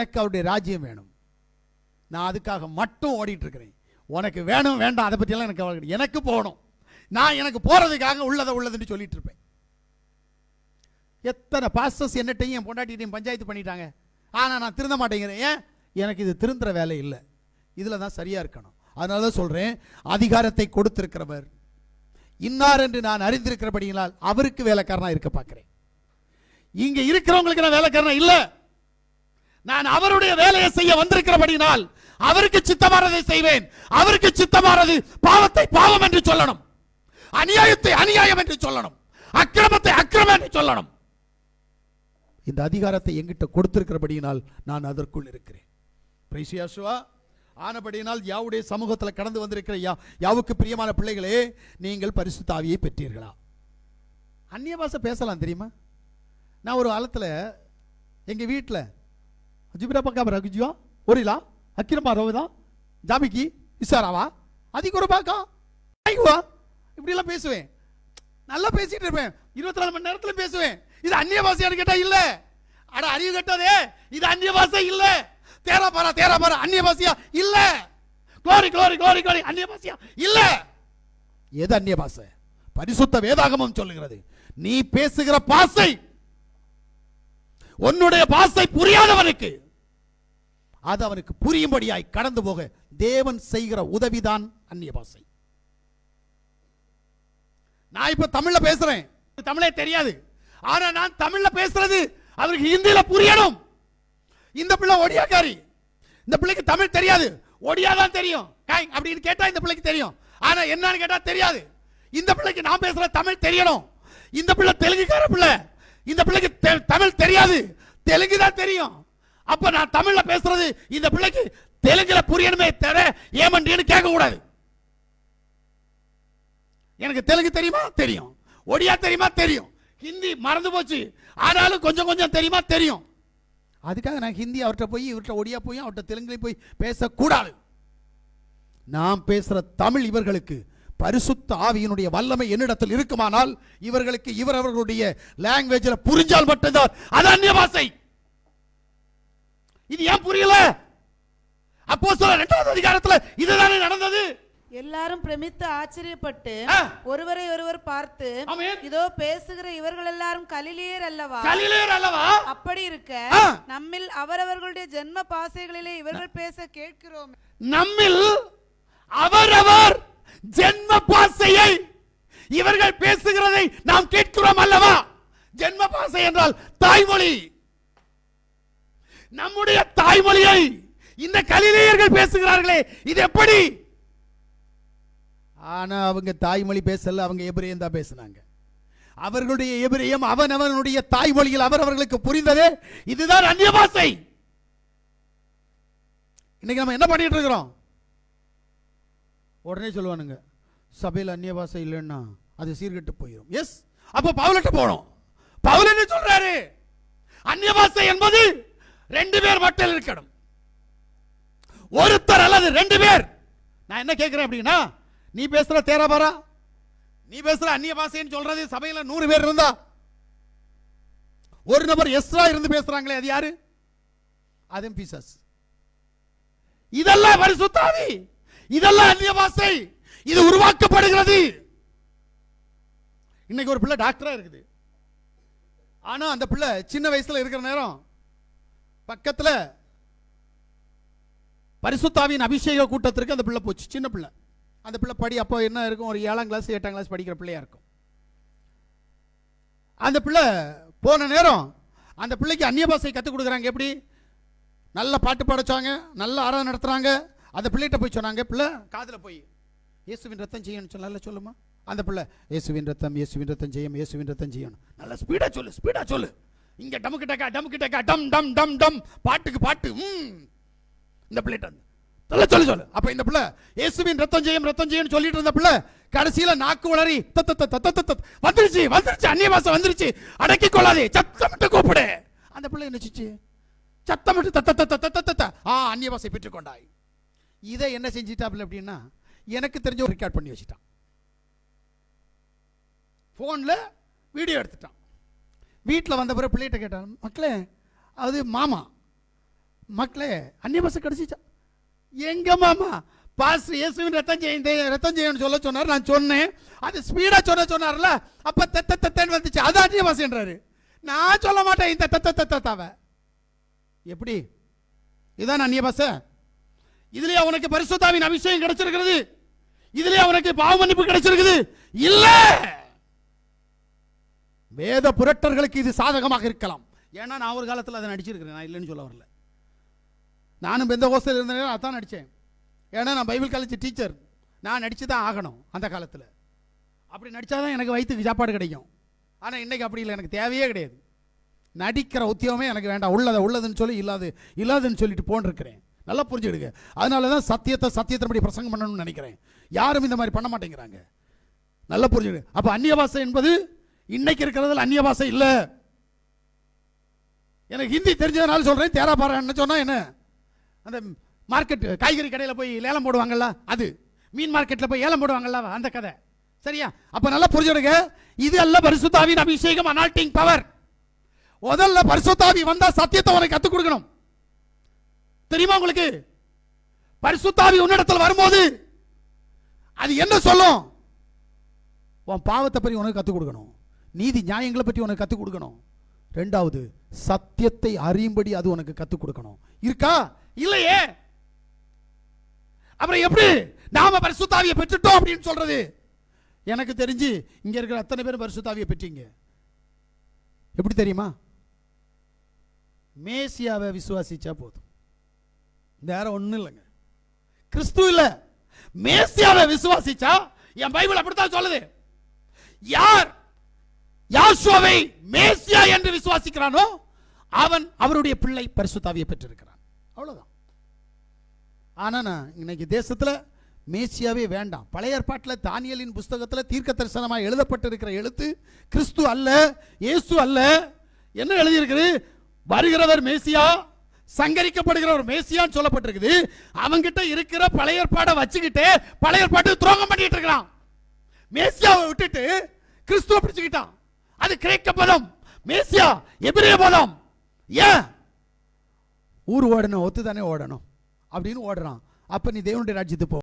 எனக்கு அவருடைய ராஜ்யம் வேணும். நான் அதுக்காக மட்டும் ஓடிட்டு இருக்கிறேன் உனக்கு வேணும் வேண்டாம் அதை பற்றியெல்லாம் எனக்கு கவலை எனக்கு போகணும். நான் எனக்கு போகிறதுக்காக உள்ளதை உள்ளதுன்னு சொல்லிட்டு இருப்பேன் எத்தனை பாஸ்டர்ஸ் என்னட்டையும் என் பொண்டாட்டிட்டையும் பஞ்சாயத்து பண்ணிட்டாங்க. ஆனால் நான் திருந்த மாட்டேங்கிறேன். ஏன்? எனக்கு இது திருந்துற வேலை இல்லை. இதில் தான் சரியாக இருக்கணும். அதனால தான் சொல்கிறேன் அதிகாரத்தை கொடுத்திருக்கிறவர். இன்னார் என்று நான் அறிந்திருக்கிறபடியினால் அவருக்கு வேலைக்காரனாக இருக்க பார்க்குறேன். இங்க இருக்கிறவங்களுக்கு நான் வேலைக்காரனா இல்ல. நான் அவருடைய வேலையை செய்ய வந்திருக்கிறபடினால் அவருக்கு சித்தமானதை செய்வேன். அவருக்கு சித்தமானது பாவத்தை பாவம் என்று சொல்லணும். அநியாயத்தை அநியாயம் என்று சொல்லணும். அக்கிரமத்தை அக்கிரமம் என்று சொல்லணும். இந்த அதிகாரத்தை எங்கிட்ட கொடுத்திருக்கிறபடியினால் நான் அதற்குள் இருக்கிறேன். பிரைசியாசுவா ஆனபடியினால் யாவுடைய சமூகத்தில் கடந்து வந்திருக்கிற யா யாவுக்கு பிரியமான பிள்ளைகளே நீங்கள் பரிசு தாவியை பெற்றீர்களா? அந்நிய பாஷை பேசலாம் தெரியுமா? நான் ஒரு காலத்தில் எங்கள் வீட்டில் ஜிபிரா பக்கா ரகுஜியா ஒரிலா? அக்கிரமா ரவுதா ஜாமிக்கு? இசாராவா? அதிக ஒரு பாக்கா? ஐயோ இப்படிலாம் பேசுவேன். நல்லா பேசிட்டு இருப்பேன். இருபத்தி நாலு மணி நேரத்தில் பேசுவேன். இது அந்நிய பாஷையான்னு கேட்டா இல்ல. அட அறிவு கட்டதே. இது அந்நிய பாஷை இல்ல. தேரா பாரா தேரா பாரா. அந்நிய பாஷையா இல்ல. Glory glory glory glory. அந்நிய பாஷையா இல்ல. எது அந்நிய பாஷை பரிசுத்த வேதாகமம் சொல்லுகிறது. நீ பேசுகிற பாசை உன்னுடைய பாசை புரியாதவனுக்கு. அது அவனுக்கு புரியும்படியாய் கடந்து போக தேவன் செய்கிற உதவிதான் அந்நிய பாஷை நான் இப்ப தமிழ்ல பேசுறேன். தமிழே தெரியாது. ஆனா நான் தமிழ்ல பேசுறது அவருக்கு ஹிந்தியில புரியணும். இந்த பிள்ளை ஒடியாக்காரி. இந்த பிள்ளைக்கு தமிழ் தெரியாது. ஒடியா தான் தெரியும் அப்படின்னு கேட்டா இந்த பிள்ளைக்கு தெரியும். ஆனா என்னன்னு கேட்டா தெரியாது. இந்த பிள்ளைக்கு நான் பேசுற தமிழ் தெரியணும். இந்த பிள்ளை தெலுங்குக்கார பிள்ளை. இந்த பிள்ளைக்கு தெ- தமிழ் தெரியாது. தெலுங்கு தான் தெரியும். அப்ப நான் தமிழ்ல பேசுறது இந்த பிள்ளைக்கு தெலுங்குல புரியணுமே தவிர ஏமண்டின்னு கேட்க கூடாது எனக்கு தெலுங்கு தெரியுமா? தெரியும். ஒடியா தெரியுமா? தெரியும். ஹிந்தி மறந்து போச்சு. ஆனாலும் கொஞ்சம் கொஞ்சம் தெரியுமா? தெரியும். அதுக்காக நான் ஹிந்தி அவர்கிட்ட போய் இவர்கிட்ட ஒடியா போய் அவர்கிட்ட தெலுங்குல போய் பேசக்கூடாது. நாம் பேசுற தமிழ் இவர்களுக்கு பரிசுத்த ஆவியினுடைய வல்லமை என்னிடத்தில் இருக்குமானால் இவர்களுக்கு இவரவர்களுடைய லாங்குவேஜில் புரிஞ்சால் மட்டும்தான். அது அந்நிய பாஷை இது ஏன் புரியல? அப்போ சொல்ல இரண்டாவது அதிகாரத்துல இதுதானே நடந்தது. எல்லாரும் பிரமித்து ஆச்சரியப்பட்டு. ஒருவரை ஒருவர் பார்த்து. இதோ பேசுகிற இவர்கள் எல்லாரும் கலிலேயர் அல்லவா? கலிலேயர் அல்லவா? அப்படி இருக்க. நம்மில் அவரவர்களுடைய ஜென்ம பாசைகளிலே இவர்கள் பேச கேட்கிறோம். நம்மில் அவரவர் ஜென்ம பாசையை இவர்கள் பேசுகிறதை நாம் கேட்கிறோம் அல்லவா? ஜென்ம பாசை என்றால் தாய்மொழி. நம்முடைய தாய்மொழியை இந்த கலிலேயர்கள் பேசுகிறார்களே இது எப்படி? ஆனா அவங்க தாய்மொழி பேசல அவங்க எபிரியம் தான் பேசுனாங்க. அவர்களுடைய எபிரேயம் அவனவனுடைய தாய்மொழியில் அவர்களுக்கு புரிந்ததே. இதுதான் அந்நிய பாசை இன்னைக்கு நம்ம என்ன பண்ணிட்டு இருக்கிறோம்? உடனே சொல்லுவானுங்க சபையில் அந்நிய பாஷை இல்லைன்னா அது சீர்கெட்டு போயிடும் எஸ் அப்போ பவுலட்டு போனோம் பவுல் என்ன சொல்றாரு? அந்நிய பாஷை என்பது ரெண்டு பேர் மட்டும் இருக்கணும். ஒருத்தர் அல்லது ரெண்டு பேர். நான் என்ன கேட்கிறேன் அப்படின்னா நீ பேசுற தேராபாரா நீ பேசுற அந்நிய பாஷைன்னு சொல்றது சபையில் நூறு பேர் இருந்தா? ஒரு நபர் எஸ்ரா இருந்து பேசுறாங்களே அது யாரு? அதுவும் பீசஸ் இதெல்லாம் பரிசுத்தாதி இதெல்லாம் அந்நிய பாஷை. இது உருவாக்கப்படுகிறது. இன்னைக்கு ஒரு பிள்ளை டாக்டரா இருக்குது. ஆனா அந்த பிள்ளை சின்ன வயசுல இருக்கிற நேரம் பக்கத்துல பரிசுத்தாவின் அபிஷேக கூட்டத்திற்கு அந்த பிள்ளை போச்சு. சின்ன பிள்ளை. அந்த பிள்ளை படி அப்போ என்ன இருக்கும்? ஒரு ஏழாம் கிளாஸ் எட்டாம் கிளாஸ் படிக்கிற பிள்ளையா இருக்கும். அந்த பிள்ளை போன நேரம் அந்த பிள்ளைக்கு அந்நிய பாஷை கற்றுக் கொடுக்குறாங்க. எப்படி? நல்ல பாட்டு பாடச்சாங்க நல்ல ஆராதனை நடத்துறாங்க. அந்த பிள்ளைகிட்ட போய் சொன்னாங்க பிள்ளை காதில் போய் இயேசுவின் ரத்தம் செய்யணும் சொன்னால சொல்லுமா அந்த பிள்ளை இயேசுவின் ரத்தம் இயேசுவின் ரத்தம் செய்யும் இயேசுவின் ரத்தம் செய்யணும் நல்ல ஸ்பீடாக சொல்லு ஸ்பீடாக சொல்லு இங்கே டமுக்கு டக்கா டமுக்கு டக்கா டம் டம் டம் டம் பாட்டுக்கு பாட்டு ம் இந்த பிள்ளைகிட்ட வந்து சொல்ல சொல்லு சொல்லு அப்ப இந்த பிள்ளை இயேசுவின் ரத்தம் செய்யும் ரத்தம் செய்யும் சொல்லிட்டு இருந்த பிள்ளை கடைசியில நாக்கு வளரி தத்த தத்த தத்த தத்த வந்துருச்சு வந்துருச்சு அந்நிய பாசம் வந்துருச்சு அடக்கி கொள்ளாதே சத்தமிட்டு கூப்பிடு அந்த பிள்ளை என்னச்சுச்சு சத்தமிட்டு தத்த தத்த தத்த தத்த ஆ அந்நிய பெற்றுக்கொண்டாய் இதை என்ன செஞ்சிட்டாப்புல அப்படின்னா எனக்கு தெரிஞ்ச ஒரு ரெக்கார்ட் பண்ணி வச்சுட்டான் ஃபோனில் வீடியோ எடுத்துட்டான் வீட்டில் வந்த பிறகு பிள்ளைகிட்ட கேட்டான் மக்களே அது மாமா மக்களே அந்நிய பாஷை கிடைச்சிச்சா எங்க மாமா பாஸ்டர் இயேசுவின் ரத்தம் செய்யுது ரத்தம் செய்யணும்னு சொல்ல சொன்னார் நான் சொன்னேன் அது ஸ்பீடாக சொன்ன சொன்னார்ல அப்போ தத்த தத்தன்னு வந்துச்சு அது அந்நிய பாஷைன்றாரு நான் சொல்ல மாட்டேன் இந்த தத்த தத்த தத்தாவ எப்படி இதான் அந்நிய பாஷை இதுலயே அவனுக்கு பரிசுத்தாவின் அபிஷேகம் கிடைச்சிருக்கிறது. இதுலயே அவனுக்கு பாவ மன்னிப்பு கிடைச்சிருக்குது. இல்ல! வேத புரட்டர்களுக்கு இது சாதகமாக இருக்கலாம். ஏன்னா நான் ஒரு காலத்தில் அதை நடிச்சிருக்கிறேன். நான் இல்லைன்னு சொல்ல வரல. நானும் பெந்த ஹோஸ்டல் இருந்தேன். அதான் நடித்தேன் ஏன்னா நான் பைபிள் காலேஜ் டீச்சர். நான் நடித்து தான் ஆகணும் அந்த காலத்தில். அப்படி நடித்தாதான் எனக்கு வயிற்றுக்கு சாப்பாடு கிடைக்கும். ஆனால் இன்னைக்கு அப்படி இல்லை. எனக்கு தேவையே கிடையாது. நடிக்கிற உத்தியோகமே எனக்கு வேண்டாம். உள்ளதை உள்ளதுன்னு சொல்லி இல்லாது இல்லாதுன்னு சொல்லிட்டு போன்றிருக்கிறேன். நல்லா புரிஞ்சுடுங்க அதனால தான் சத்தியத்தை சத்தியத்தின்படி பிரசங்கம் பண்ணணும்னு நினைக்கிறேன். யாரும் இந்த மாதிரி பண்ண மாட்டேங்கிறாங்க. நல்லா புரிஞ்சுடு அப்போ அந்நிய பாஷை என்பது இன்னைக்கு இருக்கிறதுல அந்நிய பாஷை இல்லை. எனக்கு ஹிந்தி தெரிஞ்சதுனால சொல்கிறேன் தேரா பாறான்னு சொன்னா என்ன? அந்த மார்க்கெட் காய்கறி கடையில் போய் லேலம் போடுவாங்கல்ல அது. மீன் மார்க்கெட்டில் போய் ஏலம் போடுவாங்கல்ல அந்த கதை. சரியா? அப்போ நல்லா புரிஞ்சுடுங்க இது அல்ல பரிசுத்தாவின் அபிஷேகம் அனால்டிங் பவர் முதல்ல பரிசுத்தாவி வந்தால் சத்தியத்தை உனக்கு கற்றுக் கொடுக்கணும். தெரியுமா உங்களுக்கு? பரிசுத்தாவி உன்னிடத்தில் வரும்போது அது என்ன சொல்லும்? உன் பாவத்தை பற்றி உனக்கு கற்றுக் கொடுக்கணும். நீதி நியாயங்களை பற்றி உனக்கு கற்றுக் கொடுக்கணும். ரெண்டாவது சத்தியத்தை அறியும்படி அது உனக்கு கற்றுக் கொடுக்கணும். இருக்கா? இல்லையே? அப்புறம் எப்படி? நாம பரிசுத்தாவியை பெற்றுட்டோம் அப்படின்னு சொல்றது. எனக்கு தெரிஞ்சு இங்க இருக்கிற அத்தனை பேரும் பரிசுத்தாவியை பெற்றீங்க. எப்படி தெரியுமா? மேசியாவை விசுவாசிச்சா போதும். வேற ஒன்றும் இல்லைங்க. கிறிஸ்து இல்லை. மேசியாவை விசுவாசிச்சா என் பைபிள் அப்படித்தான் சொல்லுது. யார் யாசுவை மேசியா என்று விசுவாசிக்கிறானோ அவன் அவருடைய பிள்ளை பரிசுத்தாவியை பெற்றிருக்கிறான். அவ்வளோதான் ஆனால் நான் இன்னைக்கு தேசத்தில் மேசியாவே வேண்டாம். பழைய ஏற்பாட்டில் தானியலின் புஸ்தகத்தில் தீர்க்க தரிசனமாக எழுதப்பட்டிருக்கிற எழுத்து கிறிஸ்து அல்ல இயேசு அல்ல. என்ன எழுதியிருக்குது? வருகிறவர் மேசியா சங்கரிக்கப்படுகிற ஒரு மேசியான்னு சொல்லப்பட்டிருக்குது. அவங்கிட்ட இருக்கிற பழைய ஏற்பாடை வச்சுக்கிட்டு பழைய ஏற்பாட்டு துரோகம் பண்ணிட்டு இருக்கிறான். மேசியாவை விட்டுட்டு கிறிஸ்துவ பிடிச்சுக்கிட்டான். அது கிரேக்க பதம் மேசியா எபிரேய பதம். ஏன்? ஊர் ஓடணும் ஒத்து தானே ஓடணும் அப்படின்னு ஓடுறான். அப்ப நீ தேவனுடைய ராஜ்யத்துக்கு போ.